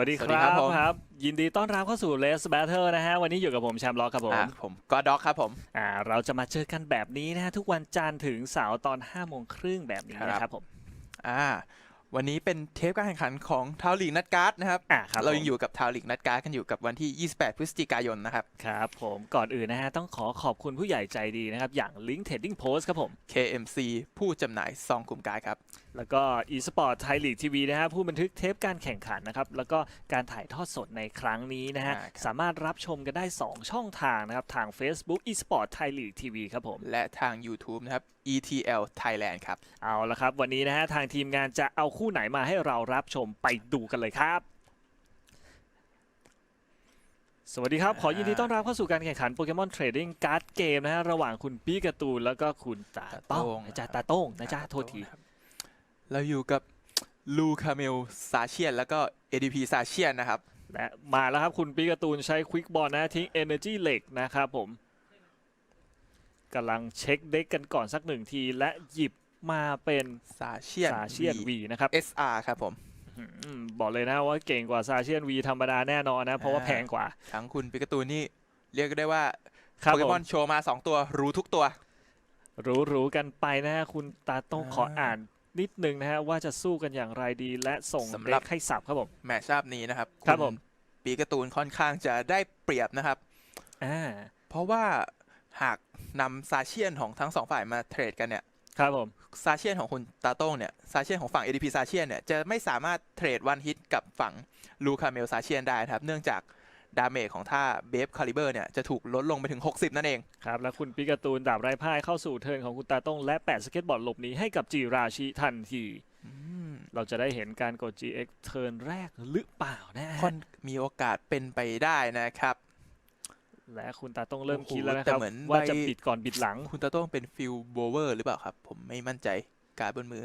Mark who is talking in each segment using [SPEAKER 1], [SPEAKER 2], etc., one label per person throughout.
[SPEAKER 1] สวัสดีค
[SPEAKER 2] สวัสดี
[SPEAKER 1] รับ
[SPEAKER 2] ครับผม
[SPEAKER 1] ครับ ยินดีต้อนรับเข้าสู่ Les Battle นะฮะ วันนี้อยู่กับผมแชมป์ล็อกครับผม
[SPEAKER 2] อะผมก็ด็อกครับผม
[SPEAKER 1] อ่าเราจะมาเจอกันแบบนี้นะฮะ ทุกวันจันทร์ถึงเสาร์ตอน5โมงครึ่งแบบนี้นะค
[SPEAKER 2] ครั
[SPEAKER 1] รับบผม
[SPEAKER 2] อ่า วันนี้เป็นเทปการแข่งขันของทาวลีกนัดการ์ดนะครับ
[SPEAKER 1] อ่าครับ
[SPEAKER 2] เรายัง
[SPEAKER 1] ผม
[SPEAKER 2] อยู่กับทาวลีกนัดการ์ดกันอยู่กับวันที่ 28 พฤศจิกายนนะครับ
[SPEAKER 1] ครับผมก่อนอื่นนะฮะ ต้องขอขอบคุณผู้ใหญ่ใจดีนะครับ อย่าง Link Trading Post ครับผม
[SPEAKER 2] KMC ผู้จำหน่ายซองกลุ่มการ์ดครับ
[SPEAKER 1] แล้วก็ eSport Thai League TV นะฮะ ผู้บันทึกเทปการแข่งขันนะครับ แล้วก็การถ่ายทอดสดในครั้งนี้นะฮะ
[SPEAKER 2] อ่าครับ
[SPEAKER 1] สามารถรับชมกันได้ 2 ช่องทางนะครับทาง Facebook eSport Thai League TV ครับผม
[SPEAKER 2] และทาง YouTube นะครับ ETL Thailand ครับ
[SPEAKER 1] เอาละครับ วันนี้นะฮะทางทีมงานจะเอาคู่ไหนมาให้เรารับชมไปดูกันเลยครับ สวัสดีครับ ขอยินดีต้อนรับเข้าสู่การแข่งขันโปเกมอนเทรดดิ้งการ์ดเกมนะฮะ ระหว่างคุณปี้การ์ตูนแล้วก็คุณตา
[SPEAKER 2] ตา
[SPEAKER 1] โต้
[SPEAKER 2] โต้
[SPEAKER 1] ง
[SPEAKER 2] ง
[SPEAKER 1] นะจ๊ะ
[SPEAKER 2] นะครับ
[SPEAKER 1] ตาโต้งนะจ๊ะโทษที
[SPEAKER 2] นะครับเราอยู่กับลูคาเมลซาเชียน แล้วก็ ADP ซาเชียนนะครับ
[SPEAKER 1] และมาแล้วครับคุณปีการ์ตูนใช้ควิกบอลนะทิ้ง Energy เหล็กนะครับผม กำลังเช็คเด็กกันก่อนสักหนึ่งที และหยิบมาเป็น
[SPEAKER 2] ซาเชียน
[SPEAKER 1] ซาเชียนวีนะครับ
[SPEAKER 2] SR ครับผม
[SPEAKER 1] อืมบอกเลยนะว่าเก่งกว่าซาเชียนวีธรรมดาแน่นอนนะ เพราะว่า
[SPEAKER 2] อ่า
[SPEAKER 1] แพงกว่า
[SPEAKER 2] ทั้งคุณปิกาตูนนี่เรียกได้ว่า
[SPEAKER 1] ครับ
[SPEAKER 2] โปเก
[SPEAKER 1] ผม
[SPEAKER 2] อนโชว์มา 2 ตัวรู้ทุกตัว
[SPEAKER 1] รู้รู้กันไปนะฮะคุณตาโต้ง
[SPEAKER 2] อ่า
[SPEAKER 1] ขออ่านนิดนึงนะฮะ ว่าจะสู้กันอย่างไรดีและส่ง
[SPEAKER 2] สำห
[SPEAKER 1] เด็
[SPEAKER 2] รับ
[SPEAKER 1] กให้สับครับผม
[SPEAKER 2] แมตช์อัพนี้นะครับ
[SPEAKER 1] ครับ
[SPEAKER 2] ณ
[SPEAKER 1] ผม
[SPEAKER 2] ปีการ์ตูนค่อนข้างจะได้เปรียบนะครับ
[SPEAKER 1] อ่า
[SPEAKER 2] เพราะว่า หากนำซาเชียนของทั้งสองฝ่ายมาเทรดกันเนี่ย
[SPEAKER 1] ครับผม
[SPEAKER 2] ซาเชียนของคุณตาโต้งเนี่ยซาเชียนของฝั่ง ADP ซาเชียนเนี่ยจะไม่สามารถเทรดวันฮิตกับฝั่งลูคาเมลซาเชียนได้นะครับ เนื่องจากดาเมจของท่าเบฟคาลิเบอร์เนี่ยจะถูกลดลงไปถึง 60 นั่นเอง
[SPEAKER 1] ครับ แล้วคุณปีการ์ตูนดาบไร้พ่ายเข้าสู่เทิร์นของคุณตาโต้งและแปดสเก็ตบอร์ดหลบหนีให้กับจีราชิทันที
[SPEAKER 2] อืม
[SPEAKER 1] เราจะได้เห็นการกด GX เทิร์นแรกหรือเปล่านะฮะ
[SPEAKER 2] ค่อนมีโอกาสเป็นไปได้นะครับ
[SPEAKER 1] และคุณตาต้องเริ่ม
[SPEAKER 2] โอ้โห
[SPEAKER 1] คิดแล้วนะค
[SPEAKER 2] แต่
[SPEAKER 1] รับ
[SPEAKER 2] เหมือน
[SPEAKER 1] ว่าจะ
[SPEAKER 2] ใบ
[SPEAKER 1] บิดก่อนบิดหลัง
[SPEAKER 2] คุณตาโต้งเป็นฟิลโบเวอร์หรือเปล่าครับ ผมไม่มั่นใจการดบนมือ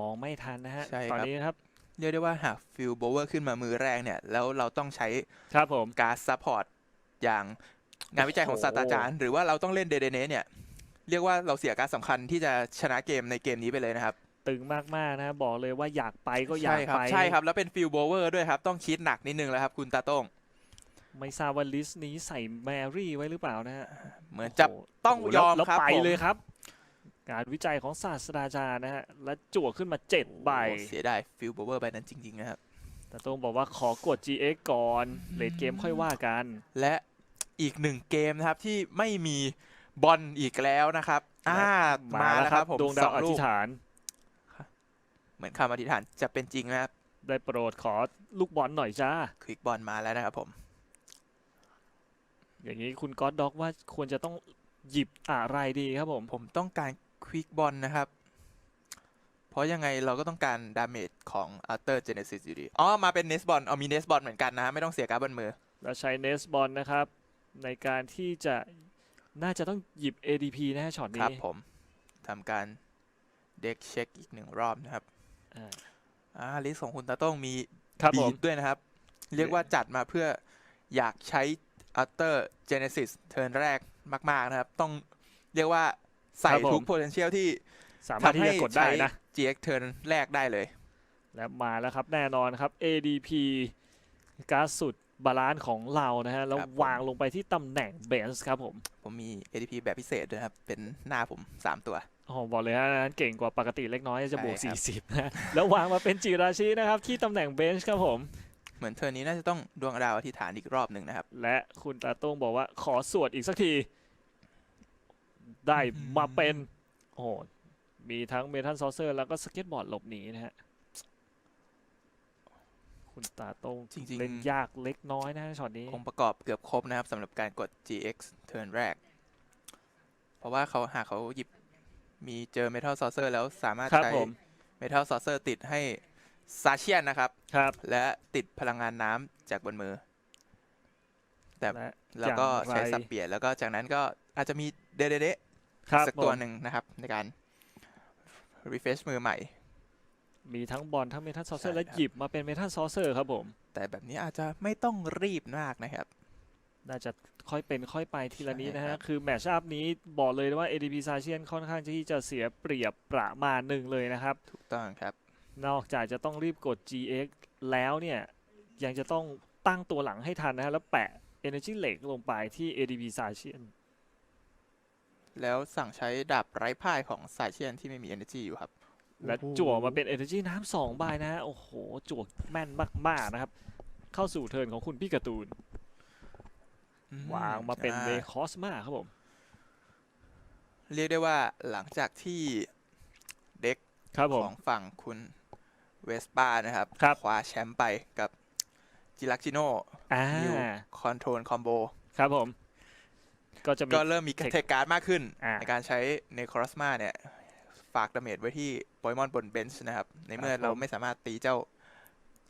[SPEAKER 1] มองไม่ทันนะฮะ
[SPEAKER 2] ใช่
[SPEAKER 1] ตอน
[SPEAKER 2] ครับ
[SPEAKER 1] นี้นะครับ
[SPEAKER 2] เรียกได้ว่าหากฟิลโบเวอร์ขึ้นมามือแรกเนี่ย แล้วเราต้องใช้
[SPEAKER 1] ครับผม
[SPEAKER 2] การซัพพอร์ตอย่างงานวิจัยของ
[SPEAKER 1] โอ้โห
[SPEAKER 2] ศาสตราจารย์ หรือว่าเราต้องเล่นเดเดเนเนี่ยเรียกว่าเราเสียการสำคัญที่จะชนะเกมในเกมนี้ไปเลยนะครับ
[SPEAKER 1] ตึงมากๆนะ บอกเลยว่าอยากไปก็อยาก
[SPEAKER 2] ใช่ครั
[SPEAKER 1] ไป
[SPEAKER 2] ใช่ครับ แล้วเป็นฟิลโบเวอร์ด้วยครับ ต้องคิดหนักนิดนึงแล้วครับ คุณตาโต้ง
[SPEAKER 1] ไม่ทราบว่าลิสต์นี้ใส่แมรี่ไว้หรือเปล่านะฮะ
[SPEAKER 2] เหมือนจะ
[SPEAKER 1] โโห
[SPEAKER 2] ต้อง
[SPEAKER 1] โโห
[SPEAKER 2] ยอม
[SPEAKER 1] แล้ว
[SPEAKER 2] ครับ
[SPEAKER 1] ไป
[SPEAKER 2] ผม
[SPEAKER 1] เลยครับ การวิจัยของศาสตราจารย์นะฮะ และจั่วขึ้นมาเจ็ดใบ
[SPEAKER 2] โอ้เสียดายฟิลโบเวอร์ใบนั้นจริง ๆ นะครับ
[SPEAKER 1] แต่ต้องบอกว่าขอกด GX ก่อนเลดเกมค่อยว่ากัน
[SPEAKER 2] และอีกหนึ่งเกมนะครับที่ไม่มีบอลอีกแล้วนะครับ อ่ามาแล้วครับผม
[SPEAKER 1] ดวงดา
[SPEAKER 2] ส
[SPEAKER 1] ว
[SPEAKER 2] อง
[SPEAKER 1] อ
[SPEAKER 2] ลู
[SPEAKER 1] ธิ
[SPEAKER 2] ก
[SPEAKER 1] ษฐาน
[SPEAKER 2] เหมือนคำอธิษฐานจะเป็นจริงนะครับ
[SPEAKER 1] ได้โปรดขอลูกบอลหน่อยจ้า
[SPEAKER 2] ควิกบอลมาแล้วนะครับผม
[SPEAKER 1] อย่างนี้คุณก๊อตด็อกว่าควรจะต้องหยิบอะไรดีครับผม
[SPEAKER 2] ผมต้องการควิกบอลนะครับ เพราะยังไงเราก็ต้องการดาเมจของ a l t e r Genesis อยู่ดีอ๋อมาเป็นเนสบอลเอามีเนสบอลเหมือนกันนะฮะไม่ต้องเสียการ์ดบนมือ
[SPEAKER 1] แล้วใช้เนสบอลนะครับ ในการที่จะน่าจะต้องหยิบ ADP นะฮะช็อต
[SPEAKER 2] ครั
[SPEAKER 1] นี้
[SPEAKER 2] บผมทำการเด็กเช็คอีกหนึ่งรอบนะครับ
[SPEAKER 1] อ่า
[SPEAKER 2] อ่าลิสต์ของคุณตาโต้องมี
[SPEAKER 1] ครับผ
[SPEAKER 2] บี
[SPEAKER 1] ม
[SPEAKER 2] ดด้วยนะครับ เรียกว่าจัดมาเพื่ออยากใช้ a l t e r Genesis เทิร์นแรกมาก ๆ นะครับ ต้องเรียกว่าใส่
[SPEAKER 1] ครับผม
[SPEAKER 2] ทุก potential ที่
[SPEAKER 1] สามารถ
[SPEAKER 2] ทำ
[SPEAKER 1] ที่
[SPEAKER 2] ให้
[SPEAKER 1] จะกดได้
[SPEAKER 2] ใช้
[SPEAKER 1] นะ
[SPEAKER 2] GX เทิร์นแรกได้เลย
[SPEAKER 1] และมาแล้วครับแน่นอนครับ ADP การดสุดบาลานซ์ของเรานะฮะ แล้ว
[SPEAKER 2] ครับผม
[SPEAKER 1] วางลงไปที่ตำแหน่งเบนส์ครับผม
[SPEAKER 2] ผมมี ADP แบบพิเศษด้วยนะครับ เป็นหน้าผม 3 ตัว
[SPEAKER 1] โอ้โหบอกเลยฮะอันนั้นเก่งกว่าปกติเล็กน้อยจะบวก
[SPEAKER 2] ใช่ครับ
[SPEAKER 1] 40นะแล้ววางมาเป็นจิราชินะครับ ที่ตำแหน่งเบนช์ครับผม
[SPEAKER 2] เหมือนเทอร์นนี้น่าจะต้องดวงดาวอธิษฐานอีกรอบหนึ่งนะครับ
[SPEAKER 1] และคุณตาโต้งบอกว่าขอสวดอีกสักที ได้
[SPEAKER 2] อืม
[SPEAKER 1] มาเป็น โอ้โหมีทั้งเมทัลซอเซอร์ แล้วก็สเก็ตบอร์ดหลบหนีนะฮะ คุณตาโต้ง
[SPEAKER 2] จริง
[SPEAKER 1] เล่นยากเล็กน้อยนะฮะช็อตนี้
[SPEAKER 2] ๆองค์ประกอบเกือบครบนะครับสำหรับการกด GX เทิร์นแรก เพราะว่าเขาหากเขาหยิบมีเจอ Metal Saucer แล้วสามารถ
[SPEAKER 1] ครับ
[SPEAKER 2] ใช้
[SPEAKER 1] ผม
[SPEAKER 2] Metal Saucer ติดให้ ซาเชียนนะครับ
[SPEAKER 1] ครับ
[SPEAKER 2] และติดพลังงานน้ำจากบนมือ แต่
[SPEAKER 1] และ
[SPEAKER 2] แล้วก็
[SPEAKER 1] อย่างไร
[SPEAKER 2] ใช้สับเปลี่ยนแล้วก็จากนั้นก็อาจจะมีเดเดเด
[SPEAKER 1] ครับ
[SPEAKER 2] สักตัว
[SPEAKER 1] ผม
[SPEAKER 2] หนึ่งนะครับ ในการ refresh มือใหม่
[SPEAKER 1] มีทั้งบอลทั้งเมทัลซอเซอ
[SPEAKER 2] ใช่
[SPEAKER 1] ร์และ
[SPEAKER 2] ครับ
[SPEAKER 1] หยิบมาเป็นเมทัลซอเซอร์ครับผม
[SPEAKER 2] แต่แบบนี้อาจจะไม่ต้องรีบมากนะครับ
[SPEAKER 1] น่าจะค่อยเป็นค่อยไปทีละนี้นะ
[SPEAKER 2] ใช่ครั
[SPEAKER 1] ฮะ
[SPEAKER 2] บ
[SPEAKER 1] คือแมตช์อัพนี้บอกเลยว่า ADP ซาเชียนค่อนข้างที่จะเสียเปรียบประมาณหนึ่งเลยนะครับ
[SPEAKER 2] ถูกต้องครับ
[SPEAKER 1] นอกจากจะต้องรีบกด GX แล้วเนี่ย ยังจะต้องตั้งตัวหลังให้ทันนะฮะแล้วแปะ Energy เหล็กลงไปที่ ADP ซาเชียน
[SPEAKER 2] แล้วสั่งใช้ดาบไร้พ่ายของสายเชียนที่ไม่มี energy อยู่ครับ
[SPEAKER 1] และ
[SPEAKER 2] โอ้โห
[SPEAKER 1] จั่วมาเป็น Energy น้ำสองใบนะฮะโอ้โหจั่วแม่นมาก ๆ นะครับ เข้าสู่เทิร์นของคุณพี่การ์ตูน
[SPEAKER 2] อื
[SPEAKER 1] วางมาเป็น
[SPEAKER 2] อ่
[SPEAKER 1] เวคอสมาครับผม
[SPEAKER 2] เรียกได้ว่าหลังจากที่เด็ก
[SPEAKER 1] ครับผ
[SPEAKER 2] ข
[SPEAKER 1] ม
[SPEAKER 2] องฝั่งคุณ เวสปานะครับ
[SPEAKER 1] ครับ
[SPEAKER 2] คว้าแชมป์ไปกับจิลักจิโน
[SPEAKER 1] อ่า
[SPEAKER 2] นิวคอนโทรลคอมโบ
[SPEAKER 1] ครับผม ก็จะมี
[SPEAKER 2] ก็เริ่มมี
[SPEAKER 1] เทค
[SPEAKER 2] เทคการ์ดมากขึ้น
[SPEAKER 1] อ่า
[SPEAKER 2] ในการใช้เนครอสมาเนี่ย ฝากดาเมจไว้ที่โปเกมอนบนเบนช์นะครับ ในเมื่อ
[SPEAKER 1] ครับผม
[SPEAKER 2] เราไม่สามารถตีเจ้า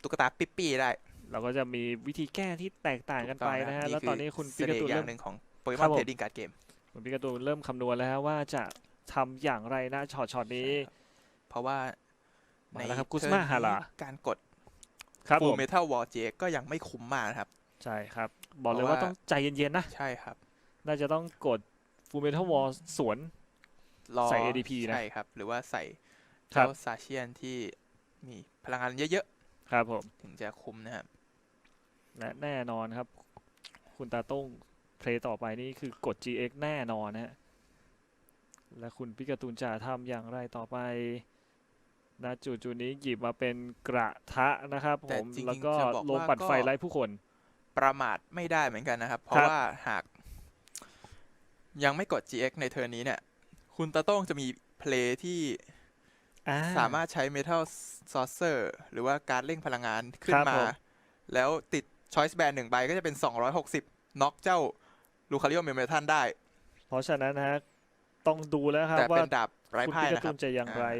[SPEAKER 2] ตุ๊กตาปิ๊ปปี้ได้
[SPEAKER 1] เราก็จะมีวิธีแก้ที่แตกต่างกันไปนะฮะแล้วตอนนี้คุณ
[SPEAKER 2] เส
[SPEAKER 1] ปิกา
[SPEAKER 2] น่
[SPEAKER 1] ตู
[SPEAKER 2] ห์
[SPEAKER 1] น
[SPEAKER 2] อย่า
[SPEAKER 1] เริ่ม
[SPEAKER 2] งหนึ่งของโปเกม
[SPEAKER 1] ครั
[SPEAKER 2] อน
[SPEAKER 1] บผม
[SPEAKER 2] เทรดดิ้งการ์ดเกม
[SPEAKER 1] คุณปิกาตูนเริ่มคำนวณแล้วฮะว่าจะทำอย่างไรนะช็อตช็อตนี้
[SPEAKER 2] เพราะว่า
[SPEAKER 1] มา
[SPEAKER 2] ใน
[SPEAKER 1] แล้วครับ
[SPEAKER 2] เทิร์น
[SPEAKER 1] Guzma
[SPEAKER 2] นี้
[SPEAKER 1] Hara
[SPEAKER 2] การกด
[SPEAKER 1] ครับ
[SPEAKER 2] ฟู
[SPEAKER 1] ผ
[SPEAKER 2] ล
[SPEAKER 1] ม
[SPEAKER 2] เมทัลวอลเจก็ยังไม่คุ้มมากนะครับ
[SPEAKER 1] ใช่ครับ บอกเลย
[SPEAKER 2] เพราะ
[SPEAKER 1] ว่า
[SPEAKER 2] ว่า
[SPEAKER 1] ต้องใจเย็นๆนะ
[SPEAKER 2] ใช่ครับ
[SPEAKER 1] น่าจะต้องกดฟูเมทัลวอลสวน
[SPEAKER 2] รอ
[SPEAKER 1] ใส่ ADP นะ
[SPEAKER 2] ใช่ครับ หรือว่าใส่
[SPEAKER 1] ครับ
[SPEAKER 2] เจ้าซาเชียนที่มีพลังงานเยอะ
[SPEAKER 1] ครับผม
[SPEAKER 2] ๆถึงจะคุ้มนะครับ
[SPEAKER 1] และแน่นอนครับ คุณตาต้งเพลย์ต่อไปนี่คือกด GX แน่นอนนะฮะ และคุณพิกาตูนจะทำอย่างไรต่อไป ณจุดจุดๆนี้หยิบมาเป็นกระทะนะครับผ
[SPEAKER 2] แต่
[SPEAKER 1] ม
[SPEAKER 2] จริงๆ
[SPEAKER 1] แล้วก็
[SPEAKER 2] จะบอก
[SPEAKER 1] ลง
[SPEAKER 2] ว่า
[SPEAKER 1] ปั่นไฟ
[SPEAKER 2] ก็
[SPEAKER 1] ไล่ผู้คน
[SPEAKER 2] ประมาทไม่ได้เหมือนกันนะครับ เพ
[SPEAKER 1] ครั
[SPEAKER 2] ราะ
[SPEAKER 1] บ
[SPEAKER 2] ว่าหาก ยังไม่กด GX ในเทอร์นนี้เนี่ย คุณตาโต้งจะมีเพลย์ที่
[SPEAKER 1] อ่า
[SPEAKER 2] สามารถใช้ Metal Saucer หรือว่าการเร่งพลังงานขึ้
[SPEAKER 1] คนรับ
[SPEAKER 2] มา
[SPEAKER 1] ผม
[SPEAKER 2] แล้วติด Choice Band หนึ่งใบก็จะเป็น 260น็อกเจ้าลูคาริโอเมเมทันได้
[SPEAKER 1] เพราะฉะนั้นนะฮะต้องดูแล้วครับ
[SPEAKER 2] แต่
[SPEAKER 1] ว่า
[SPEAKER 2] เป็นดาบไร้
[SPEAKER 1] คุณ
[SPEAKER 2] พ่า
[SPEAKER 1] พิ
[SPEAKER 2] ย
[SPEAKER 1] กา
[SPEAKER 2] นะค
[SPEAKER 1] ตู
[SPEAKER 2] รับ
[SPEAKER 1] นจะอย่างไร
[SPEAKER 2] อ่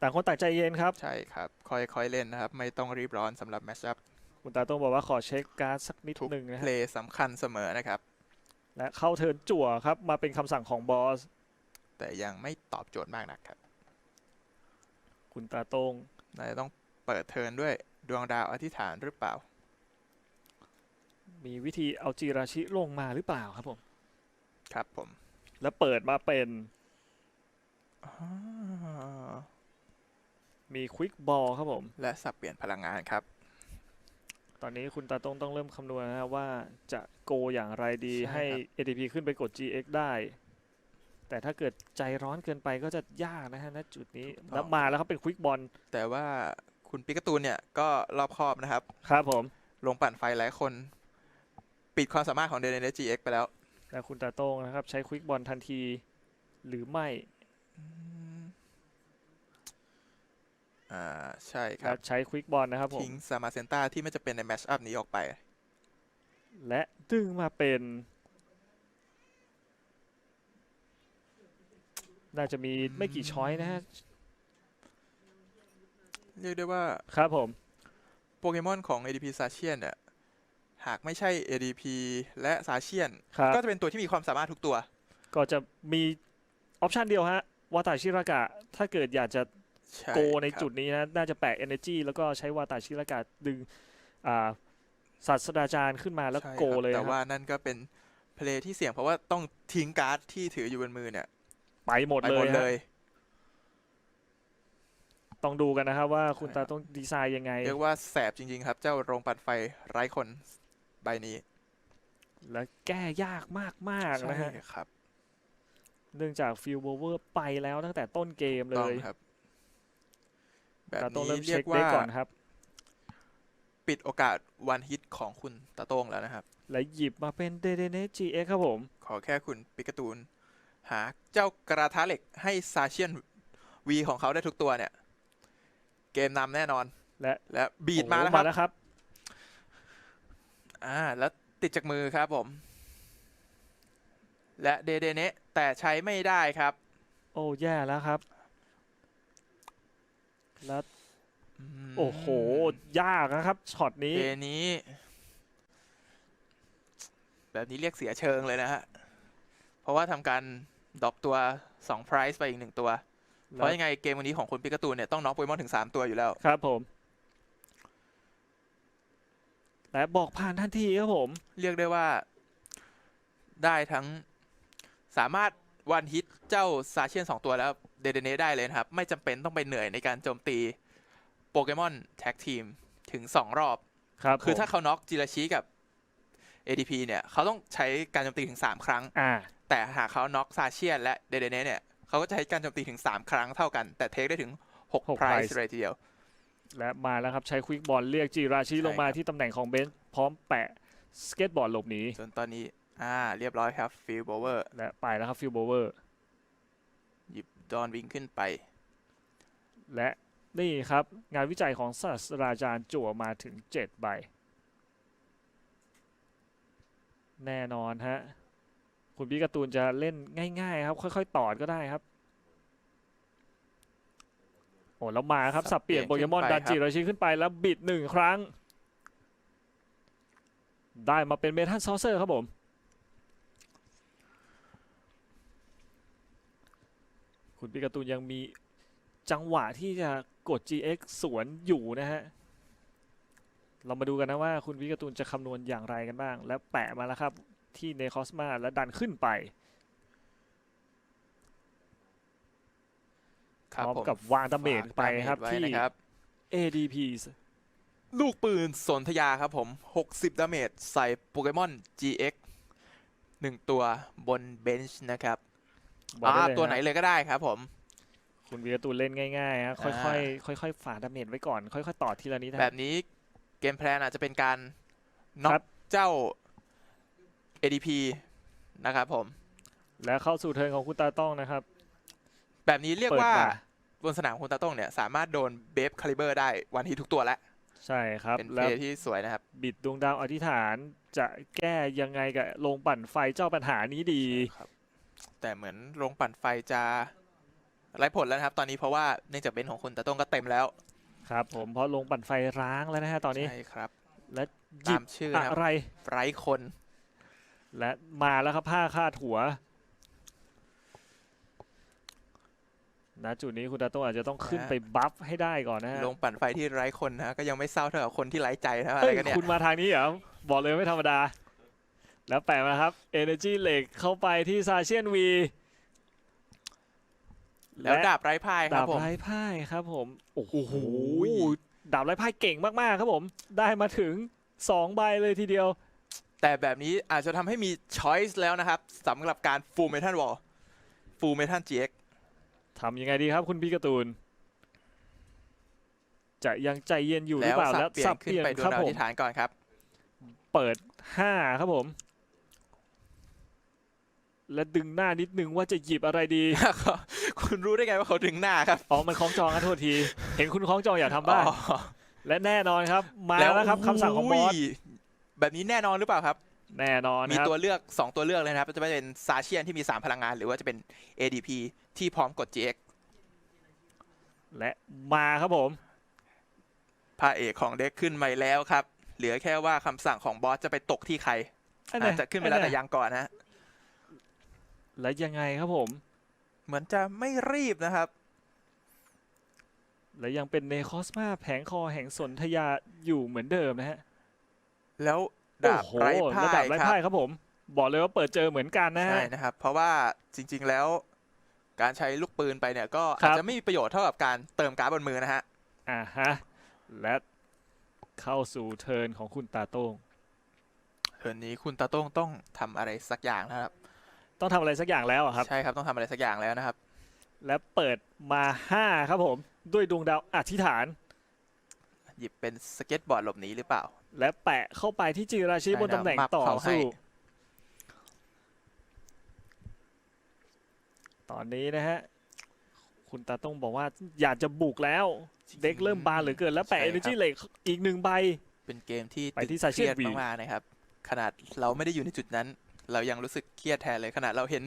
[SPEAKER 1] ต่างคนต่างใจเย็นครับ
[SPEAKER 2] ใช่ครับค่อยๆเล่นนะครับ ไม่ต้องรีบร้อนสำหรับแมชอัพ
[SPEAKER 1] คุณตาต้องบอกว่าขอเช็คการ์ดสักนิด
[SPEAKER 2] ทุก
[SPEAKER 1] หนึ่งนะ
[SPEAKER 2] เพ
[SPEAKER 1] ฮะ
[SPEAKER 2] ลย์สำคัญเสมอนะครับ
[SPEAKER 1] และเข้าเทิร์นจั่วครับ มาเป็นคำสั่งของบอส
[SPEAKER 2] แต่ยังไม่ตอบโจทย์มากนักครับ
[SPEAKER 1] คุณตาโต้ง
[SPEAKER 2] นายจะต้องเปิดเทิร์นด้วยดวงดาวอธิษฐานหรือเปล่า
[SPEAKER 1] มีวิธีเอาจีราชิลงมาหรือเปล่าครับผม
[SPEAKER 2] ครับผม
[SPEAKER 1] แล้วเปิดมาเป็น
[SPEAKER 2] อ่า
[SPEAKER 1] มีควิกบอลครับผม
[SPEAKER 2] และสับเปลี่ยนพลังงานครับ
[SPEAKER 1] ตอนนี้คุณตาโต้งต้องเริ่มคำนวณนะครับว่าจะโกอย่างไรดี
[SPEAKER 2] ใช่
[SPEAKER 1] ให้
[SPEAKER 2] ครับ
[SPEAKER 1] ADP ขึ้นไปกด GX ได้ แต่ถ้าเกิดใจร้อนเกินไปก็จะยากนะฮะณจุดนี้แล้วมาแล้วครับเป็นควิกบอล
[SPEAKER 2] แต่ว่าคุณปิกาตูนเนี่ยก็รอบคอบนะครับ
[SPEAKER 1] ครับผม
[SPEAKER 2] ลงปั่นไฟหลายคน ปิดความสามารถของเดนเนจีเอ็กไปแล้ว
[SPEAKER 1] แล้วคุณตาโต้งนะครับ ใช้ควิกบอลทันทีหรือไม่
[SPEAKER 2] อ่าใช่ค
[SPEAKER 1] แล้
[SPEAKER 2] รั
[SPEAKER 1] ว
[SPEAKER 2] บ
[SPEAKER 1] ใช้ควิกบอลนะครับผม
[SPEAKER 2] ทิ้งซามาเซนตาที่ไม่จะเป็นในแมชอัพนี้ออกไป
[SPEAKER 1] และดึงมาเป็น น่าจะมีไม่กี่ช้อยนะฮะ
[SPEAKER 2] เรียกได้ว่า
[SPEAKER 1] ครับผม
[SPEAKER 2] โปเกมอนของ ADP ซาเชียนเนี่ยหากไม่ใช่ ADP และซาเชียน
[SPEAKER 1] ครับ
[SPEAKER 2] ก็จะเป็นตัวที่มีความสามารถทุกตัว
[SPEAKER 1] ก็จะมีออปชันเดียวฮะวาตาชิรากะ ถ้าเกิดอยากจะ
[SPEAKER 2] ใช่
[SPEAKER 1] โกใน
[SPEAKER 2] ครับ
[SPEAKER 1] จุดนี้นะ น่าจะแปะ Energy แล้วก็ใช้วาตาชิรากะดึงอ่าศาสตราจารย์ขึ้นมาแล้ว
[SPEAKER 2] ใช่
[SPEAKER 1] โก
[SPEAKER 2] ครับ
[SPEAKER 1] เลย
[SPEAKER 2] แต่
[SPEAKER 1] นะค
[SPEAKER 2] ว่า
[SPEAKER 1] รับ
[SPEAKER 2] นั่นก็เป็นเพลย์ที่เสี่ยงเพราะว่าต้องทิ้งการ์ดที่ถืออยู่บนมือเนี่ย
[SPEAKER 1] ไปหมด
[SPEAKER 2] ไป
[SPEAKER 1] เล
[SPEAKER 2] หม
[SPEAKER 1] ย
[SPEAKER 2] ด
[SPEAKER 1] ฮะ
[SPEAKER 2] เลย
[SPEAKER 1] ต้องดูกันนะครับว่าคุณ
[SPEAKER 2] ใช่
[SPEAKER 1] ตา
[SPEAKER 2] ครับ
[SPEAKER 1] ต้องดีไซน์ยังไง
[SPEAKER 2] เรียกว่าแสบจริง ๆ ครับ เจ้าโรงปั่นไฟไร้คนใบนี้
[SPEAKER 1] และแก้ยากมากๆนะฮะ
[SPEAKER 2] ใช่ครับ
[SPEAKER 1] เนื่องจากฟิลโบเวอร์ไปแล้วตั้งแต่ต้นเกมเล
[SPEAKER 2] ต้อง
[SPEAKER 1] ย
[SPEAKER 2] ครับ แบบ
[SPEAKER 1] ตาโต้ง
[SPEAKER 2] นี้
[SPEAKER 1] เริ่ม
[SPEAKER 2] เรี
[SPEAKER 1] เช็
[SPEAKER 2] ย
[SPEAKER 1] ค
[SPEAKER 2] ก
[SPEAKER 1] ได้
[SPEAKER 2] ว่า
[SPEAKER 1] ก่อนครับ
[SPEAKER 2] ปิดโอกาสวันฮิตของคุณตาโต้งแล้วนะครับ
[SPEAKER 1] และหยิบมาเป็นเดเดเนจีเอ็กครับผม
[SPEAKER 2] ขอแค่คุณปิกาตูน หาเจ้ากระทะเหล็กให้ซาเชียนวีของเขาได้ทุกตัวเนี่ย เกมนำแน่นอน
[SPEAKER 1] และ
[SPEAKER 2] และบีด
[SPEAKER 1] โอ้โห
[SPEAKER 2] มาแล้วค
[SPEAKER 1] มา
[SPEAKER 2] รับ
[SPEAKER 1] แล้วครับ
[SPEAKER 2] อ่า แล้วติดจากมือครับผม และเดเดเนะแต่ใช้ไม่ได้ครับ
[SPEAKER 1] โอ้แย่แล้วครับ แล้ว
[SPEAKER 2] ม
[SPEAKER 1] โอ้โห ยากนะครับช็อตนี้
[SPEAKER 2] เพลย์นี้ แบบนี้เรียกเสียเชิงเลยนะฮะ เพราะว่าทำการดรอปตัว2 price ไปอีกหนึ่งตัว เพราะยังไงเกมวันนี้ของคุณปิกาตูนเนี่ยต้องน็อกโปเกมอนถึง 3 ตัวอยู่แล้ว
[SPEAKER 1] ครับผม และบอกผ่านทันทีครับผม
[SPEAKER 2] เรียกได้ว่า ได้ทั้งสามารถ วันฮิตเจ้าซาเชียนสองตัวแล้วเดเดเนได้เลยนะครับ ไม่จำเป็นต้องไปเหนื่อยในการโจมตีโปเกมอนแท็กทีมถึง2รอบ
[SPEAKER 1] ครับ
[SPEAKER 2] คือ
[SPEAKER 1] ผม
[SPEAKER 2] ถ้าเขาน็อกจิราชิกับ ADP เนี่ยเขาต้องใช้การโจมตีถึง 3 ครั้ง
[SPEAKER 1] อ่า
[SPEAKER 2] แต่หากเขาน็อกซาเชียนและเดเดเนเนี่ยเขาก็จะใช้การโจมตีถึง 3 ครั้งเท่ากัน แต่เทคได้ถึง
[SPEAKER 1] หก
[SPEAKER 2] 6ไพร
[SPEAKER 1] price
[SPEAKER 2] ส์เลยทีเดียว
[SPEAKER 1] และมาแล้วครับ ใช้ควิกบอลเรียกจิราชิ
[SPEAKER 2] ใช่
[SPEAKER 1] ลงมา
[SPEAKER 2] ครับ
[SPEAKER 1] ที่ตำแหน่งของเบนซ์พร้อมแปะสเก็ตบอร์ดหลบหนี
[SPEAKER 2] จนตอนนี้ อ่า เรียบร้อยครับฟิลโบเวอร์
[SPEAKER 1] และไปแล้วครับฟิลโบเวอร์
[SPEAKER 2] หยิบดอนวิงขึ้นไป
[SPEAKER 1] และนี่ครับ งานวิจัยของศาสตราจารย์จั่วมาถึง 7 ใบ แน่นอนฮะ คุณพี่การ์ตูนจะเล่นง่ายๆ ครับ ค่อยๆ ตอดก็ได้ครับ โอ้แล้วมาครับ
[SPEAKER 2] สั
[SPEAKER 1] สับบเปลี่ยน
[SPEAKER 2] เปลี่
[SPEAKER 1] โป
[SPEAKER 2] ยน
[SPEAKER 1] เกมอน
[SPEAKER 2] ขึ้นไป
[SPEAKER 1] ดันจิ
[SPEAKER 2] ครับ
[SPEAKER 1] ราชิขึ้นไปแล้วบิดหนึ่งครั้ง ได้มาเป็นเมทัลซอเซอร์ครับผม คุณปิกาตูนยังมีจังหวะที่จะกด GX สวนอยู่นะฮะ เรามาดูกันนะว่าคุณปิกาตูนจะคำนวณอย่างไรกันบ้าง และแปะมาแล้วครับ ที่เนคอสมาและดันขึ้นไป
[SPEAKER 2] ครับ
[SPEAKER 1] พร้อม
[SPEAKER 2] ผม
[SPEAKER 1] กับวางดาเมจไปครับ
[SPEAKER 2] ฝาก
[SPEAKER 1] ที่
[SPEAKER 2] ดาเมจไว้นะครับ
[SPEAKER 1] ADP
[SPEAKER 2] ลูกปืนสนธยาครับผม 60 ดาเมจใส่โปเกมอน GX 1 ตัวบนเบนช์นะครับ
[SPEAKER 1] บอก
[SPEAKER 2] อ่า
[SPEAKER 1] ได้เลย
[SPEAKER 2] ตัวไหน
[SPEAKER 1] ฮะ
[SPEAKER 2] เลยก็ได้ครับผม
[SPEAKER 1] คุณปิกาตูนเล่นง่ายๆฮะค่
[SPEAKER 2] อ่า
[SPEAKER 1] อยๆค่อยๆฝาดาเมจไว้ก่อน ค่อยๆต่อทีละนิดนะ
[SPEAKER 2] แบบนี้เกมแพลนอาจจะเป็นการน็อ
[SPEAKER 1] ครั
[SPEAKER 2] ก
[SPEAKER 1] บ
[SPEAKER 2] เจ้า ADP นะครับผม
[SPEAKER 1] และเข้าสู่เทิร์นของคุณตาต้องนะครับ
[SPEAKER 2] แบบนี้เรียก
[SPEAKER 1] เปิด
[SPEAKER 2] ว่า
[SPEAKER 1] มา
[SPEAKER 2] บนสนามคุณตาต้องเนี่ย สามารถโดนเบฟคาลิเบอร์ได้วันทีทุกตัวแล้ว
[SPEAKER 1] ใช่ครับ
[SPEAKER 2] เป็นเพ
[SPEAKER 1] แล้
[SPEAKER 2] ล
[SPEAKER 1] ว
[SPEAKER 2] ย์ที่สวยนะครับ
[SPEAKER 1] บิดดวงดาวอธิษฐานจะแก้ยังไงกับลงปั่นไฟเจ้าปัญหานี้ดี
[SPEAKER 2] ครับ แต่เหมือนโรงปั่นไฟจะไร้ผลแล้วนะครับ ตอนนี้เพราะว่าเนื่องจากเบนซ์ของคุณตาต้องก็เต็มแล้ว
[SPEAKER 1] ครับ ผมเพราะลงปั่นไฟร้างแล้วนะฮะตอนนี้
[SPEAKER 2] ใช่ครับ
[SPEAKER 1] และหยิ
[SPEAKER 2] ตา
[SPEAKER 1] บ
[SPEAKER 2] มชื่อ
[SPEAKER 1] อะ
[SPEAKER 2] นะครับ
[SPEAKER 1] ไร
[SPEAKER 2] ไร้คน
[SPEAKER 1] และมาแล้วครับผ้าคาดหัวณจุดนี้คุณตาโต้อาจจะต้องขึ้นไปบัฟให้ได้ก่อนนะฮะ
[SPEAKER 2] โรงปั่นไฟที่ไร้คนนะก็ยังไม่เศร้าเท่ากับคนที่ไร้ใจนะครับอะ
[SPEAKER 1] เอ้
[SPEAKER 2] ไร
[SPEAKER 1] ย
[SPEAKER 2] กันเนี่ย
[SPEAKER 1] คุณมาทางนี้เหรอบอกเลยไม่ธรรมดา แล้วแปะมาครับ Energy เหล็กเข้าไปที่ซาเชียนวี
[SPEAKER 2] แล้วดาบไร้พ่ายค
[SPEAKER 1] ดา
[SPEAKER 2] รับบผม
[SPEAKER 1] ไร้พ่ายครับผมโอ้โห
[SPEAKER 2] โอ้โห
[SPEAKER 1] ดาบไร้พ่ายเก่งมากๆครับผม ได้มาถึง2ใบเลยทีเดียว
[SPEAKER 2] แต่แบบนี้อาจจะทำให้มีช้อยส์แล้วนะครับสำหรับการ Full Metal Wall Full Metal GX
[SPEAKER 1] ทำยังไงดีครับคุณพี่การ์ตูน จะยังใจเย็นอยู่หรื
[SPEAKER 2] แล้
[SPEAKER 1] อ
[SPEAKER 2] ว
[SPEAKER 1] เปล่า
[SPEAKER 2] สั
[SPEAKER 1] แล้ว
[SPEAKER 2] บเปลี่ย
[SPEAKER 1] สั
[SPEAKER 2] น
[SPEAKER 1] บ
[SPEAKER 2] ขึ้
[SPEAKER 1] เป
[SPEAKER 2] น
[SPEAKER 1] ลี่ยน
[SPEAKER 2] ไปดว
[SPEAKER 1] ค
[SPEAKER 2] ง
[SPEAKER 1] รับ
[SPEAKER 2] ดาว
[SPEAKER 1] ผม
[SPEAKER 2] ที่ฐานก่อนครับ
[SPEAKER 1] เปิด5ครับผม และดึงหน้านิดนึงว่าจะหยิบอะไรดี
[SPEAKER 2] คุณรู้ได้ไงว่าเขาถึงหน้าครับ
[SPEAKER 1] อ๋อมันคล้องจองกันโทษที เห็นคุณคล้องจองอยากทำบ้าง
[SPEAKER 2] อ๋อ
[SPEAKER 1] และแน่นอนครับ มาแล้วครับคำสั่งของบอส
[SPEAKER 2] ยแบบนี้แน่นอนหรือเปล่าครับ
[SPEAKER 1] แน่นอน
[SPEAKER 2] มี
[SPEAKER 1] ครับ
[SPEAKER 2] ตัวเลือก 2 ตัวเลือกเลยนะครับจะเป็นซาเชียนที่มี 3 พลังงาน หรือว่าจะเป็น ADP ที่พร้อมกด GX
[SPEAKER 1] และมาครับผม
[SPEAKER 2] พระเอกของเด็กขึ้นมาแล้วครับ เหลือแค่ว่าคำสั่งของบอสจะไปตกที่ใคร
[SPEAKER 1] อัน
[SPEAKER 2] อาจ
[SPEAKER 1] ไห
[SPEAKER 2] จะขึ้นไปแล้ว
[SPEAKER 1] อั
[SPEAKER 2] แต่
[SPEAKER 1] ห
[SPEAKER 2] ยังก่อนนะ
[SPEAKER 1] และยังไงครับผม
[SPEAKER 2] เหมือนจะไม่รีบนะครับ
[SPEAKER 1] และยังเป็นเนคอสมาแผงคอแห่งสนธยาอยู่เหมือนเดิมนะฮะ
[SPEAKER 2] แล้วดาบ
[SPEAKER 1] โอ้โห
[SPEAKER 2] ไร้พ่า
[SPEAKER 1] แล้วดาบ
[SPEAKER 2] ย
[SPEAKER 1] ไร้
[SPEAKER 2] ครับ
[SPEAKER 1] พ่ายครับผม บอกเลยว่าเปิดเจอเหมือนกันนะฮะ
[SPEAKER 2] ใช่นะครับ เพราะว่าจริง ๆ แล้วการใช้ลูกปืนไปเนี่ยก็
[SPEAKER 1] ครั
[SPEAKER 2] อาจ
[SPEAKER 1] บ
[SPEAKER 2] จะไม่มีประโยชน์เท่ากับการเติมการ์ดบนมือนะฮะ
[SPEAKER 1] อ่าฮะ และเข้าสู่เทิร์นของคุณตาโต้ง
[SPEAKER 2] เทิร์นนี้คุณตาโต้งต้องทำอะไรสักอย่างนะครับ
[SPEAKER 1] ต้องทำอะไรสักอย่างแล้วอะครับ
[SPEAKER 2] ใช่ครับต้องทำอะไรสักอย่างแล้วนะครับ
[SPEAKER 1] และเปิดมา5ครับผม ด้วยดวงดาวอธิษฐาน
[SPEAKER 2] หยิบเป็นสเก็ตบอร์ดหลบหนีหรือเปล่า
[SPEAKER 1] และแปะเข้าไปที่จิราชิ
[SPEAKER 2] ใช่
[SPEAKER 1] บนตำแหน่ง
[SPEAKER 2] ครับ
[SPEAKER 1] ต่อ
[SPEAKER 2] มับเข้าให้
[SPEAKER 1] สู้ ตอนนี้นะฮะ คุณตาต้องบอกว่าอยากจะบุกแล้ว เด็กเริ่มบานเหลือเกิน แล้วแปะ
[SPEAKER 2] ใช่
[SPEAKER 1] เอเนจี
[SPEAKER 2] ครับ
[SPEAKER 1] เหล็กอีกหนึ่งใบ
[SPEAKER 2] เป็นเกมที่
[SPEAKER 1] ไปที่
[SPEAKER 2] ตึง
[SPEAKER 1] ซา
[SPEAKER 2] เค
[SPEAKER 1] เชีย
[SPEAKER 2] รี
[SPEAKER 1] น
[SPEAKER 2] ยด
[SPEAKER 1] วี
[SPEAKER 2] มากๆนะครับ ขนาดเราไม่ได้อยู่ในจุดนั้น เรายังรู้สึกเครียดแทนเลยขนาดเราเห็น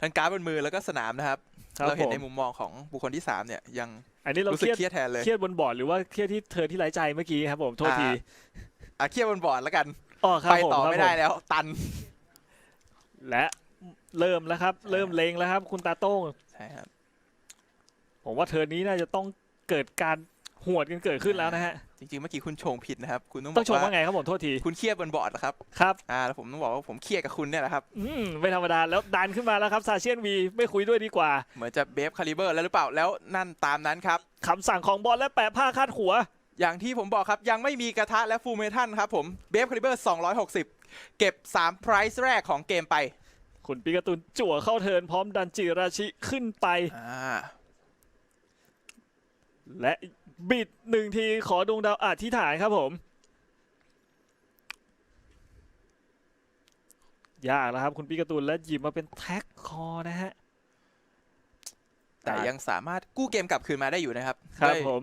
[SPEAKER 2] ทั้งการ์ดบนมือแล้วก็สนามนะครับ
[SPEAKER 1] ครับ
[SPEAKER 2] เราเห็น
[SPEAKER 1] ผม
[SPEAKER 2] ในมุมมองของบุคคลที่สามเนี่ยยัง
[SPEAKER 1] อันนี้เรา
[SPEAKER 2] รู้
[SPEAKER 1] เค
[SPEAKER 2] สึก
[SPEAKER 1] รียด
[SPEAKER 2] เครียดแทนเลย
[SPEAKER 1] เครียดบนบอร์ดหรือว่าเครียดที่เธอที่ไร้ใจเมื่อกี้ครับผมโทษที
[SPEAKER 2] อ่าอะเครียดบนบอร์ดแล้วกัน
[SPEAKER 1] อ๋อครับ
[SPEAKER 2] ไป
[SPEAKER 1] ผม
[SPEAKER 2] ต่อ
[SPEAKER 1] ครับ
[SPEAKER 2] ไม่ได้
[SPEAKER 1] ผม
[SPEAKER 2] แล้ว ตัน
[SPEAKER 1] และเริ่มแล้วครับ เริ่มเลงแล้วครับ คุณตาโต้ง
[SPEAKER 2] ใช่ครับ
[SPEAKER 1] ผมว่าเทิร์นนี้น่าจะต้องเกิดการหวดกันเกิดขึ้นแล้วนะฮะ
[SPEAKER 2] จริงๆเมื่อกี้คุณชงผิดนะครับ คุณต้องบ
[SPEAKER 1] ต้อ
[SPEAKER 2] องก
[SPEAKER 1] ชมว่า
[SPEAKER 2] ว่า
[SPEAKER 1] ไงครับผมโทษที
[SPEAKER 2] คุณเครียดบนบอร์ดเหรอครับ
[SPEAKER 1] ครับ
[SPEAKER 2] อ่าแล้วผมต้องบอกว่าผมเครียดกับคุณเนี่ยแหละครับ
[SPEAKER 1] อืมไม่ธรรมดาแล้วดันขึ้นมาแล้วครับซาเชียนวีไม่คุยด้วยดีกว่า
[SPEAKER 2] เหมือนจะเบฟคาลิเบอร์แล้วหรือเปล่าแล้วนั่นตามนั้นครับ
[SPEAKER 1] คำสั่งของบอลและแปะผ้าคาดหัว
[SPEAKER 2] อย่างที่ผมบอกครับยังไม่มีกระทะและฟูเมทัลครับผมเบฟคาลิเบอร์260 เก็บ3ไพรส์แรกของเกมไป
[SPEAKER 1] คุณปิกาตุนจั่วเข้าเทิร์นพร้อมดันจิราชิขึ้นไป
[SPEAKER 2] อ่า
[SPEAKER 1] และบิดหนึ่งทีขอดวงดาวอธิษฐานครับผม ยากแล้วครับคุณปิกาตุนและหยิบมาเป็นแท็กคอนะฮะ
[SPEAKER 2] แต่ยังสามารถกู้เกมกลับคืนมาได้อยู่นะครับ
[SPEAKER 1] ครับ
[SPEAKER 2] ด้วย
[SPEAKER 1] ผม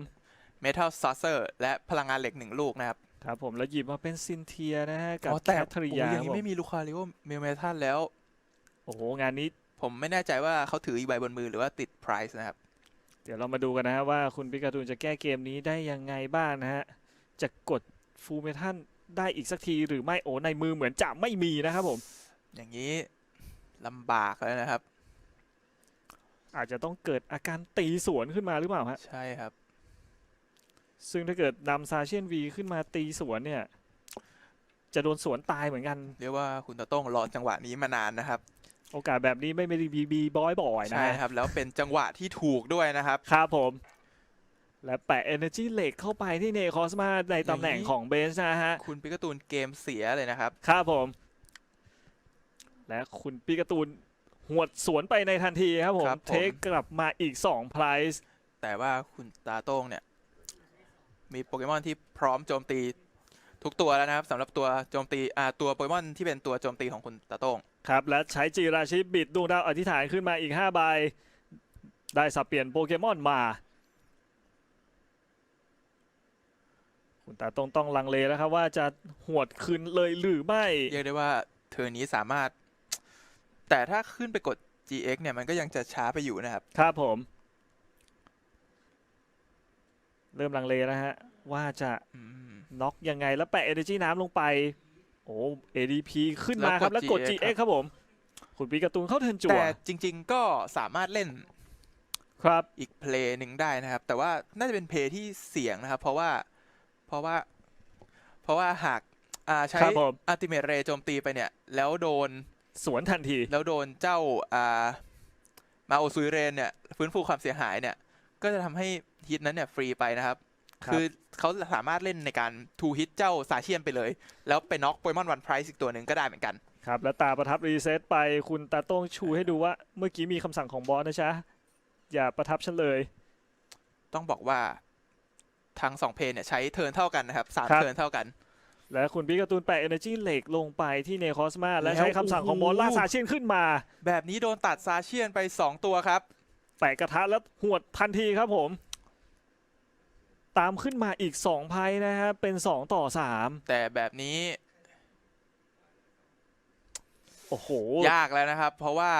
[SPEAKER 2] เมทัลซอ c เซอร์และพลังงานเหล็กหนึ่งลูกนะครับ
[SPEAKER 1] ครับผมแล้วหยิบมาเป็นซินเทียนะฮะกับ
[SPEAKER 2] อ๋อ
[SPEAKER 1] แค
[SPEAKER 2] แต่
[SPEAKER 1] ทริ
[SPEAKER 2] โอ้
[SPEAKER 1] ยา
[SPEAKER 2] อย่าง
[SPEAKER 1] ค
[SPEAKER 2] นี้
[SPEAKER 1] รับผม
[SPEAKER 2] ไม่มีลูคาริโอเมลเมทัลแล้ว
[SPEAKER 1] โอ้โหงานนี้
[SPEAKER 2] ผมไม่แน่ใจว่าเขาถืออีกใบบนมือหรือว่าติดไพรส์นะครับ
[SPEAKER 1] เดี๋ยวเรามาดูกันนะฮะว่าคุณปิกาตูนจะแก้เกมนี้ได้ยังไงบ้างนะฮะ จะกดฟูลเมทัลได้อีกสักทีหรือไม่โอ้ในมือเหมือนจะไม่มีนะครับผม
[SPEAKER 2] อย่างนี้ลำบากแล้วนะครับ
[SPEAKER 1] อาจจะต้องเกิดอาการตีสวนขึ้นมาหรือเปล่าฮะ
[SPEAKER 2] ใช่ครับ
[SPEAKER 1] ซึ่งถ้าเกิดนำซาเชียนวีขึ้นมาตีสวนเนี่ย จะโดนสวนตายเหมือนกัน
[SPEAKER 2] เรียกว่าคุณตาโต้งรอจังหวะนี้มานานนะครับ
[SPEAKER 1] โอกาสแบบนี้ไม่ไม่ได้บีบีบอยบ่อยๆนะ
[SPEAKER 2] ใช่ครับ แล้วเป็นจังหวะที่ถูกด้วยนะครับ
[SPEAKER 1] ครับผม และแปะ Energy เหล็กเข้าไปที่เนคอสมาในตำแหน่ง
[SPEAKER 2] อย่างนี้
[SPEAKER 1] ของเบนส์นะฮะ
[SPEAKER 2] คุณปิกาตูนเกมเสียเลยนะครับ
[SPEAKER 1] ครับผม และคุณปิกาตูนหวดสวนไปในทันทีครับผม
[SPEAKER 2] ครับผม
[SPEAKER 1] เทคกลับมาอีก2 p r i z e
[SPEAKER 2] แต่ว่าคุณตาโต้งเนี่ย มีโปเกมอนที่พร้อมโจมตีทุกตัวแล้วนะครับสำหรับตัวโจมตีอ่าตัวโปเกมอนที่เป็นตัวโจมตีของคุณตาโต้ง
[SPEAKER 1] ครับ และใช้จีราชิบิดดวงดาวอธิษฐานขึ้นมาอีก5ใบได้สับเปลี่ยนโปเกมอนมา คุณตาตรงต้องลังเลแล้วครับ ว่าจะหวดคืนเลยหรือไม่
[SPEAKER 2] เรียกได้ว่าเทอร์นนี้สามารถ แต่ถ้าขึ้นไปกด GX เนี่ยมันก็ยังจะช้าไปอยู่นะครับ
[SPEAKER 1] ครับผม เริ่มลังเลแล้วฮะ ว่าจะ
[SPEAKER 2] อืม
[SPEAKER 1] น็อกยังไงแล้วแปะ Energy น้ำลงไป โอ้ ADP ขึ้นมาครับ
[SPEAKER 2] แล้
[SPEAKER 1] แล้ว
[SPEAKER 2] ว
[SPEAKER 1] ก
[SPEAKER 2] ก
[SPEAKER 1] ด
[SPEAKER 2] ด
[SPEAKER 1] GX
[SPEAKER 2] GX
[SPEAKER 1] ครับผมคุณปีการ์ตูนเข้าเทิร์นจั่ว
[SPEAKER 2] แต่จริง ๆ ก็สามารถเล่น
[SPEAKER 1] ครับ
[SPEAKER 2] อีกเพลย์หนึ่งได้นะครับ แต่ว่าน่าจะเป็นเพลย์ที่เสี่ยงนะครับ เพราะว่าเพราะว่า เพราะว่าหากอ่าใช้
[SPEAKER 1] ครับผม
[SPEAKER 2] อัลติเมทเรโจมตีไปเนี่ย แล้วโดน
[SPEAKER 1] สวนทันที
[SPEAKER 2] แล้วโดนเจ้าอ่ามาโอซุยเรนเนี่ย ฟื้นฟูความเสียหายเนี่ย ก็จะทำให้ฮิตนั้นเนี่ยฟรีไปนะครับ
[SPEAKER 1] ครับ
[SPEAKER 2] คือเขาสามารถเล่นในการทูฮิตเจ้าซาเชียนไปเลย แล้วไปน็อกโปเกมอนวันไพรส์อีกตัวหนึ่งก็ได้เหมือนกัน
[SPEAKER 1] ครับ แล้วตาประทับรีเซ็ตไปคุณตาโต้งชูให้ดูว่าเมื่อกี้มีคำสั่งของบอสนะจ๊ะ อย่าประทับฉันเลย
[SPEAKER 2] ต้องบอกว่าทั้งสองเพลย์เนี่ยใช้เทิร์นเท่ากันนะครับสาม
[SPEAKER 1] ครับ
[SPEAKER 2] เทิร์นเท่ากัน
[SPEAKER 1] และคุณปีการ์ตูนแปะ Energy เหล็กลงไปที่เนคอสมาและ
[SPEAKER 2] แล้ว
[SPEAKER 1] ใช้คำสั่งของบอส
[SPEAKER 2] โอ้โห
[SPEAKER 1] ล่าซาเชียนขึ้นมา
[SPEAKER 2] แบบนี้โดนตัดซาเชียนไป 2 ตัวครับ
[SPEAKER 1] แปะกระทะแล้วหวดทันทีครับผม ตามขึ้นมาอีก2ไพ่นะฮะเป็น 2 ต่อ
[SPEAKER 2] แต่แบบนี้
[SPEAKER 1] 3โอ้โห
[SPEAKER 2] ยากแล้วนะครับ เพราะว่า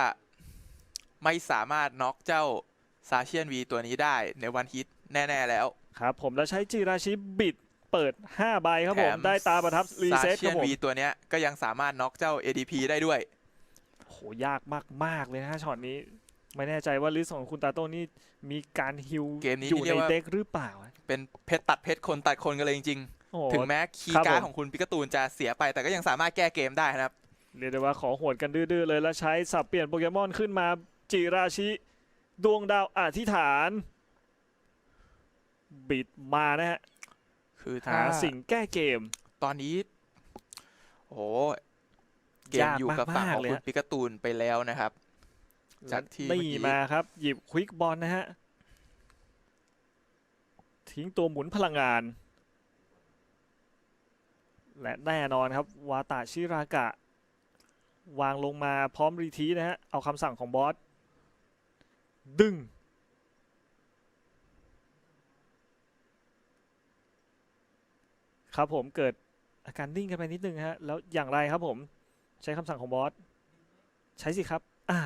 [SPEAKER 2] ไม่สามารถน็อกเจ้าซาเชียนวีตัวนี้ได้ในวันฮิตแน่ ๆ แล้ว
[SPEAKER 1] ครับ ผมแล้วใช้จิราชิบิดเปิด 5 ใบครับผม
[SPEAKER 2] แถม
[SPEAKER 1] ได้ตาประทับรี
[SPEAKER 2] ซา
[SPEAKER 1] เซ็ต
[SPEAKER 2] เชี
[SPEAKER 1] ค
[SPEAKER 2] ย
[SPEAKER 1] รั
[SPEAKER 2] น
[SPEAKER 1] บผม
[SPEAKER 2] วีตัวเนี้ยก็ยังสามารถน็อกเจ้า ADP ได้ด้วย
[SPEAKER 1] โอ้โหยากมาก ๆ เลยนะฮะช็อตนี้ ไม่แน่ใจว่าลิสต์ของคุณตาโต้นี่มีการฮิว
[SPEAKER 2] เกมนี้
[SPEAKER 1] อยู่
[SPEAKER 2] เรี
[SPEAKER 1] ใน
[SPEAKER 2] ยกว่า
[SPEAKER 1] เด็กหรือเปล่า
[SPEAKER 2] เป็นเพชรตัดเพชรคนตัดคนกันเลยจริง
[SPEAKER 1] โอ้
[SPEAKER 2] ๆ
[SPEAKER 1] โห
[SPEAKER 2] ถึงแม้คี
[SPEAKER 1] ครับ
[SPEAKER 2] ย์การ์ด
[SPEAKER 1] ผม
[SPEAKER 2] ของคุณปิกาตูนจะเสียไปแต่ก็ยังสามารถแก้เกมได้นะครับ
[SPEAKER 1] เรียกได้ว่าขอหวดกันดื้อๆเลยแล้วใช้สับเปลี่ยนโปเกมอนขึ้นมาจิราชิดวงดาวอธิษฐาน บิดมานะฮะ
[SPEAKER 2] คือ
[SPEAKER 1] หา
[SPEAKER 2] ถ้า
[SPEAKER 1] สิ่งแก้เกม
[SPEAKER 2] ตอนนี้ โอ้โหเกม
[SPEAKER 1] ยาก
[SPEAKER 2] อยู่กับฝั่ง
[SPEAKER 1] มาก
[SPEAKER 2] ของ
[SPEAKER 1] ๆเลย
[SPEAKER 2] คุณ
[SPEAKER 1] ฮะ
[SPEAKER 2] ปิกาตูนไปแล้วนะครับ จากที่เมื่อ
[SPEAKER 1] นี่
[SPEAKER 2] กี้
[SPEAKER 1] มาครับ หยิบควิกบอลนะฮะ ทิ้งตัวหมุนพลังงาน และแน่นอนครับ วาตาชิรากะ วางลงมาพร้อมรีทีนะฮะ เอาคำสั่งของบอส ดึง ครับผมเกิดอาการนิ่งกันไปนิดนึงฮะ แล้วอย่างไรครับผม ใช้คำสั่งของบอส ใช้สิครับ อ่า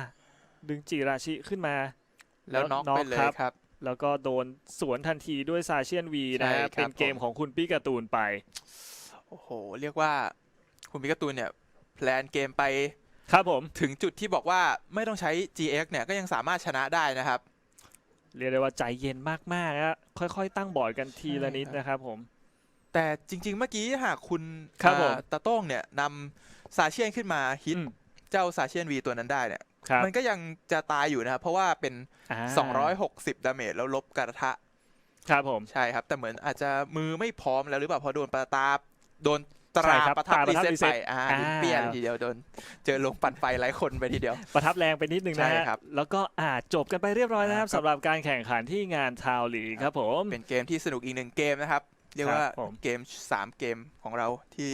[SPEAKER 1] ดึงจิราชิขึ้นมา
[SPEAKER 2] แล้วน็อกไปเลย
[SPEAKER 1] ครับ
[SPEAKER 2] ครับ
[SPEAKER 1] แล้วก็โดนสวนทันทีด้วยซาเชียนวีนะ
[SPEAKER 2] ใช่
[SPEAKER 1] ฮะ
[SPEAKER 2] ครับ
[SPEAKER 1] เป็นเกม
[SPEAKER 2] ผม
[SPEAKER 1] ของคุณปิการ์ตูนไป
[SPEAKER 2] โอ้โห เรียกว่าคุณปิกาตูนเนี่ยแพลนเกมไป
[SPEAKER 1] ครับผม
[SPEAKER 2] ถึงจุดที่บอกว่าไม่ต้องใช้ GX เนี่ยก็ยังสามารถชนะได้นะครับ
[SPEAKER 1] เรียกได้ว่าใจเย็นมากๆฮะค่อยๆ ตั้งบอร์ดกันทีละนิด
[SPEAKER 2] ใช่ครับ
[SPEAKER 1] นะครับผม
[SPEAKER 2] แต่จริง ๆ เมื่อกี้หากคุณ
[SPEAKER 1] ครับผม
[SPEAKER 2] อ่าตาโต้งเนี่ยนำซาเชียนขึ้นมาฮิต
[SPEAKER 1] อืม
[SPEAKER 2] เจ้าซาเชียนวีตัวนั้นได้เนี่ย
[SPEAKER 1] ครับ
[SPEAKER 2] มันก็ยังจะตายอยู่นะครับเพราะว่าเป็น
[SPEAKER 1] อ่า
[SPEAKER 2] 260 ดาเมจแล้วลบกระทะ
[SPEAKER 1] ครับผม
[SPEAKER 2] ใช่ครับ แต่เหมือนอาจจะมือไม่พร้อมแล้วหรือเปล่าเพอโดนประตาโดนต
[SPEAKER 1] ใช่
[SPEAKER 2] รา
[SPEAKER 1] ครับ
[SPEAKER 2] ประทับ
[SPEAKER 1] ตราประ
[SPEAKER 2] รี
[SPEAKER 1] ทับ
[SPEAKER 2] เซ็ต
[SPEAKER 1] reset
[SPEAKER 2] ไปอ่า
[SPEAKER 1] อ่า
[SPEAKER 2] ลิ้นเปี้ยนทีเดียวโดน เจอลงปั่นไฟหลายคนไปทีเดียว
[SPEAKER 1] ประทับแรงไปนิดนึงนะ
[SPEAKER 2] ใช่
[SPEAKER 1] ฮะ
[SPEAKER 2] ครับ
[SPEAKER 1] แล้วก็อาจจบกันไปเรียบร้อยนะครับ
[SPEAKER 2] อ่าครับ
[SPEAKER 1] สำหรับการแข่งขันที่งานทาวลีครับผม
[SPEAKER 2] เป็นเกมที่สนุกอีกหนึ่งเกมนะครับ เรียกว่า
[SPEAKER 1] ครับผม
[SPEAKER 2] เกม 3 เกมของเราที่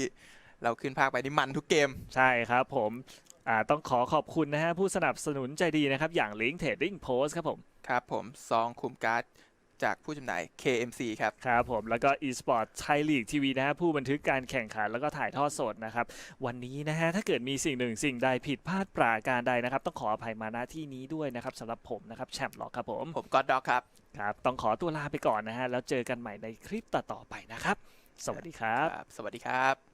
[SPEAKER 2] เราขึ้นภาคไปนี่มันทุกเกม
[SPEAKER 1] ใช่ครับผม อ่าต้องขอขอบคุณนะฮะผู้สนับสนุนใจดีนะครับ อย่าง Link Trading Post ครับผม
[SPEAKER 2] ครับผมซองคุมการ์ดจากผู้จำหน่าย KMC ครับ
[SPEAKER 1] ครับผมแล้วก็ eSport Thai League TV นะฮะผู้บันทึกการแข่งขันแล้วก็ถ่ายทอดสดนะครับ วันนี้นะฮะถ้าเกิดมีสิ่งหนึ่งสิ่งใดผิดพลาดปราการใดนะครับ ต้องขออภัยมาณที่นี้ด้วยนะครับสำหรับผมนะครับ แชมป์ล็อกครับผม
[SPEAKER 2] ผมก็ด็อกครับ
[SPEAKER 1] ครับ ต้องขอตัวลาไปก่อนนะฮะแล้วเจอกันใหม่ในคลิปต่อๆไปนะครับ สวัสดีครับ
[SPEAKER 2] ครับ สวัสดีครับ